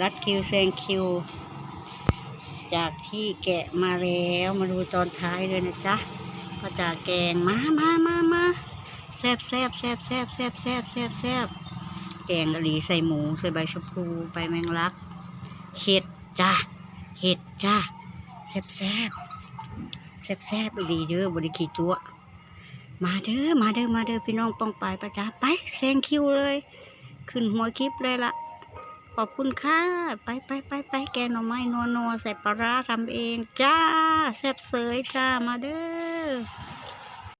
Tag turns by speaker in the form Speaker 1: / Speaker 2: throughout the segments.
Speaker 1: รัดคิวแซงคิว จากที่แกะมาแล้วมาดูตอนท้ายเลยนะจ๊ะก็จะแกงมามามามาแซบแซบแซบแซบแซบแซบแซบแซบแกงกะหรี่ใส่หมูใส่ใบชะพูใบแมงลัก เห็ดจ้ะเห็ดจ้ะแซบแซบแซบแซบดีเด้อบริขีตัว มาเด้อมาเด้อมาเด้อพี่น้องป้องปลายประจ้าไปแซงคิวเลย ขึ้นหัวคลิปเลยละ อบคุณค่ะ ไปไปไปไปแกงหน่อไม้นัวนัวใส่ปลาร้าทำเองจ้าแซ่บเสยจ้ามาเด้อ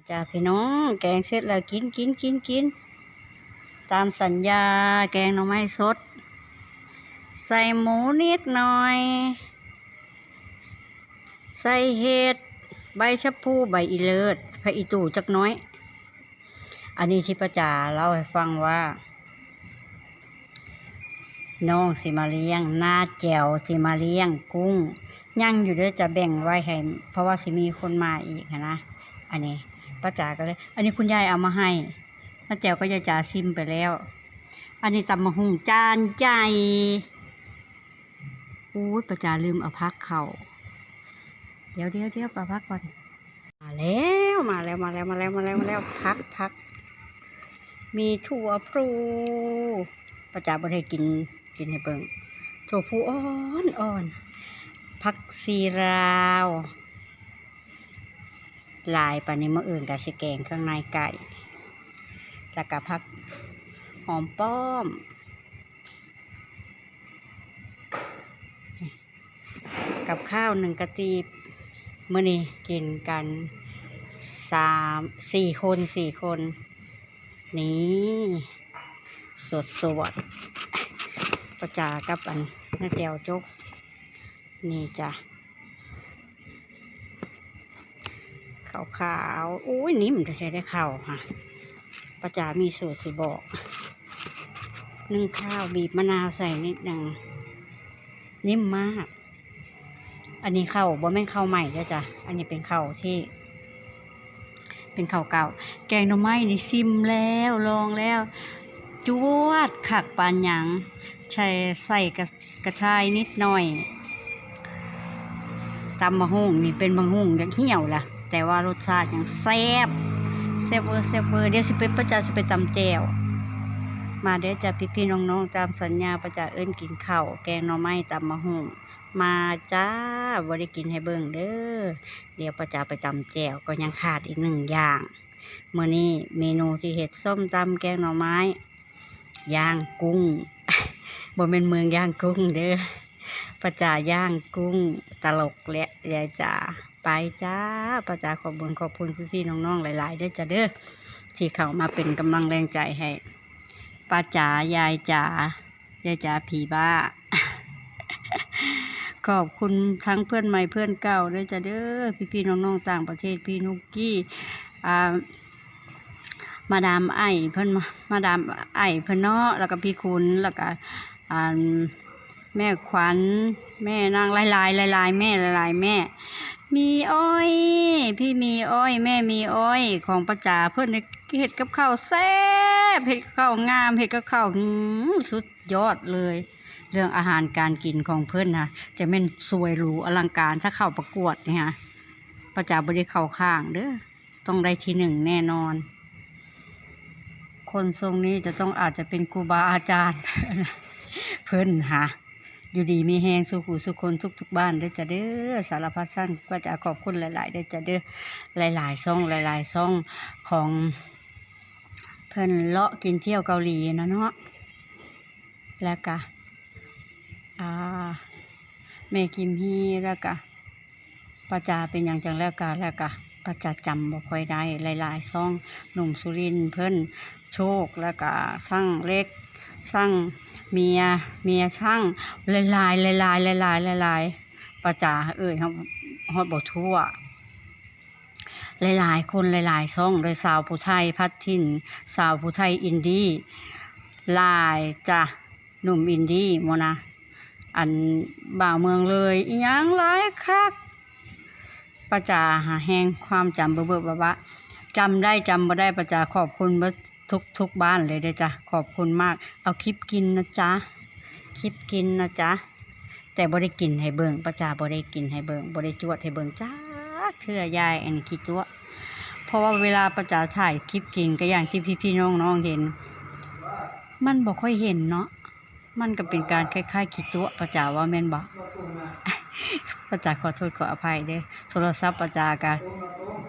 Speaker 1: จ้าพี่น้องแกงเสร็จแล้วกินกินกินกินตามสัญญาแกงหน่อไม้สด ใส่หมูนิดหน่อย ใส่เห็ดใบชะพูใบอีเลิศพระอีตู่จักน้อย อันนี้ที่ประจาเล่าให้ฟังว่า น้องสิมาเลี้ยงหน้าแจวสิมาเลี้ยงกุ้งย่างอยู่เด้อจะแบ่งไว้ให้เพราะว่าสิมีคนมาอีกนะอันนี้ป้าจ๋าก็เลย อันนี้คุณยายเอามาให้น้าแจวก็จะจ่าซิมไปแล้ว อันนี้ตำมะฮุงจานใหญ่อู้ยป้าจ๋าลืมเอาพักเข่าเดี๋ยวเดี๋ยวเดี๋ยวป้าพักก่อนมาแล้วมาแล้วมาแล้วมาแล้วมาแล้วมาแล้วพักพักมีถั่วพลูประจาบได้กิน กินให้เบิ่งถั่วพูอ่อนอ่อนผักซีราว ลายปานนี้มะอื่นกับสแกงข้างในไก่ แล้วก็ผักหอมป้อม กับข้าวหนึ่งกระตีบมื่อนี้กินกันสามสี่คนสี่คน นี่ สดสวด ประจากับอันน้าแจวจก นี่จ้ะขาวขาวๆโอ้ยนิ่มจะใช้ได้ข้าวค่ะประจามีสูตรสิบอกนึ่งข้าวบีบมะนาวใส่นิดหนึ่งนิ่มมาก อันนี้ข้าวบ่แม่นข้าวใหม่แล้วจ้ะอันนี้เป็นข้าวที่ เป็นข้าวเก่า แกงหน่อไม้นี่ซิมแล้วลองแล้ว จวดขักปานหยังใช้ใส่กระกระชายนิดหน่อยตำมะฮุ่งนี่เป็นมะฮุ่งยังเหี่ยวล่ะ แต่ว่ารสชาติยังแซ่บแซ่บเวอร์แซ่บเวอร์เดี๋ยวสิไปประจาสิไปตำแจวมาเดี๋ยวจะพี่พี่น้องๆตามสัญญาประจาเอิ้นกินข้าวแกงหน่อไม้ตำมะฮุ่งมาจ้าบ่ได้กินให้เบิ่งเด้อเดี๋ยวประจาไปตำแจวก็ยังขาดอีกหนึ่งอย่างเมื่อนี้เมนูที่เห็ดส้มตำแกงหน่อไม้ ย่างกุ้งบ่เป็นเมืองย่างกุ้งเด้อประจาย่างกุ้งตลกและยายจ๋าไปจ้าประจาขอบคุญขอบคุณพี่ๆน้องๆหลายๆเด้อจ้าเด้อที่เขามาเป็นกำลังแรงใจให้ป้าจ๋ายายจ๋ายายจ๋าผีบ้า ขอบคุณทั้งเพื่อนใหม่เพื่อนเก่าเด้อจ้าเด้อพี่ๆน้องๆต่างประเทศพี่นุกกี้อ่า มาดามไอ้เพิ่นมามาดามไอ้เพิ่นเนาะแล้วก็พี่คุณแล้วก็แม่ขวัญแม่นางลายลายๆหลายแม่หลายแม่ มีอ้อย พี่มีอ้อย แม่มีอ้อยของประจาเพิ่นน่ะเฮ็ดกับข้าวแซ่บเฮ็ดกับข้าวงามเฮ็ดกับข้าวสุดยอดเลย เรื่องอาหารการกินของเพิ่อนนะจะแม่นสวยหรูอลังการถ้าเข้าประกวดนี่ฮะประจาบ่ได้เข้าข้างเด้อต้องได้ที่หนึ่งแน่นอน คนทรงนี้จะต้องอาจจะเป็นครูบาอาจารย์ เพิ่นหาอยู่ดีมีแหงสุขุสุคนทุกทุกบ้านเด้จะเด้อสารพัดสั้นก็จะขอบคุณหลายๆเด้จะเด้อหลายๆซ่องหลาย ๆซ่องของเพิ่นเลาะกินเที่ยวเกาหลีนะเนาะแล้วก็อ่าแม่กิมฮีแล้วก็ประจาเป็นอย่างจังแล้วก็แล้วก็ประจาจำบ่ค่อยได้หลายๆซ่องหนุ่มสุรินเพิ่น โชคแล้วก็ช่างเล็กช่างเมียเมียช่างลายลายลายลายลายลายลายลายประจาเอ่ยครับฮอดบ่ทั่วหลายๆ คนหลายๆช่องโดยสาวผู้ไทยพัดทินสาวผู้ไทยอินดี้ลายจ้ะหนุ่มอินดี้โมนะอันบ่าวเมืองเลยอียังหลายคักประจาหาแหงความจำเบื่อๆแบบว่าจำได้จำมาได้ประจาขอบคุณเบิด ทุกทุกบ้านเลยเด้อจ้ะขอบคุณมาก เอาคลิปกินนะจ๊ะคลิปกินนะจ๊ะแต่บ่ได้กินให้เบิ่งประจาบ่ได้กินให้เบิ่งบ่ได้จวดให้เบิ่งจ้าเทื่อยายอันนี้คิดตัวเพราะว่าเวลาประจาถ่ายคลิปกินก็อย่างที่พี่ๆน้องๆเห็น มันบ่ค่อยเห็นเนาะมันก็เป็นการคล้ายๆคิดตัวประจาว่าแม่นบ่ประจาขอโทษขออภัยเด้อโทรศัพท์ประจากะ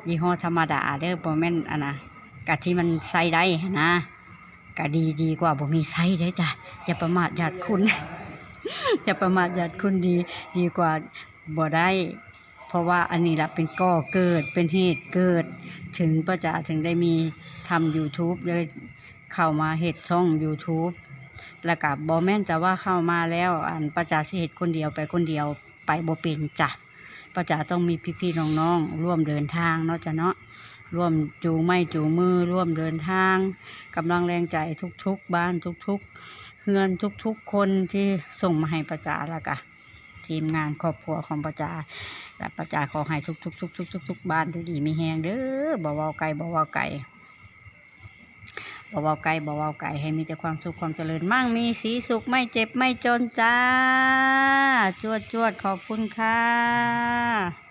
Speaker 1: ยี่ห้อธรรมดาเด้อบ่แม่นอันน่ะ กะที่มันใส่ได้นะก็ดีดีกว่าบ่มีใส่เด้จ้ะอย่าประมาทญาติคุณ อย่าประมาทญาติคุณดี ดีกว่าบ่ได้ เพราะว่าอันนี้ละเป็นก่อเกิดเป็นเหตุเกิด ถึงประจาถึงได้มีทำ YouTube เลยเข้ามาเฮ็ดช่อง YouTube แล้วก็บ่แม่นจะว่าเข้ามาแล้ว อันประจาสิเฮ็ดคนเดียวไปคนเดียวไปบ่เป็นจ้ะประจาต้องมีพี่ๆน้องๆร่วมเดินทางเนาะจ้ะเนาะ ร่วมจูงไม้จูงมือ ร่วมเดินทางกำลังแรงใจทุกๆ บ้านทุกๆเฮือนทุกๆ คนที่ส่งมาให้ประจาแล้วก็ทีมงานครอบครัวของประจาและประจาขอให้ทุกๆทุกๆๆๆๆบ้านดูดีมีแฮงเด้อบ่เว้าไกลบ่เว้าไกลบ่เว้าไกลบ่เว้าไกลให้มีแต่ความสุขความเจริญมั่งมีสีสุขไม่เจ็บไม่จนจ้า จวดจวดขอบคุณค่ะ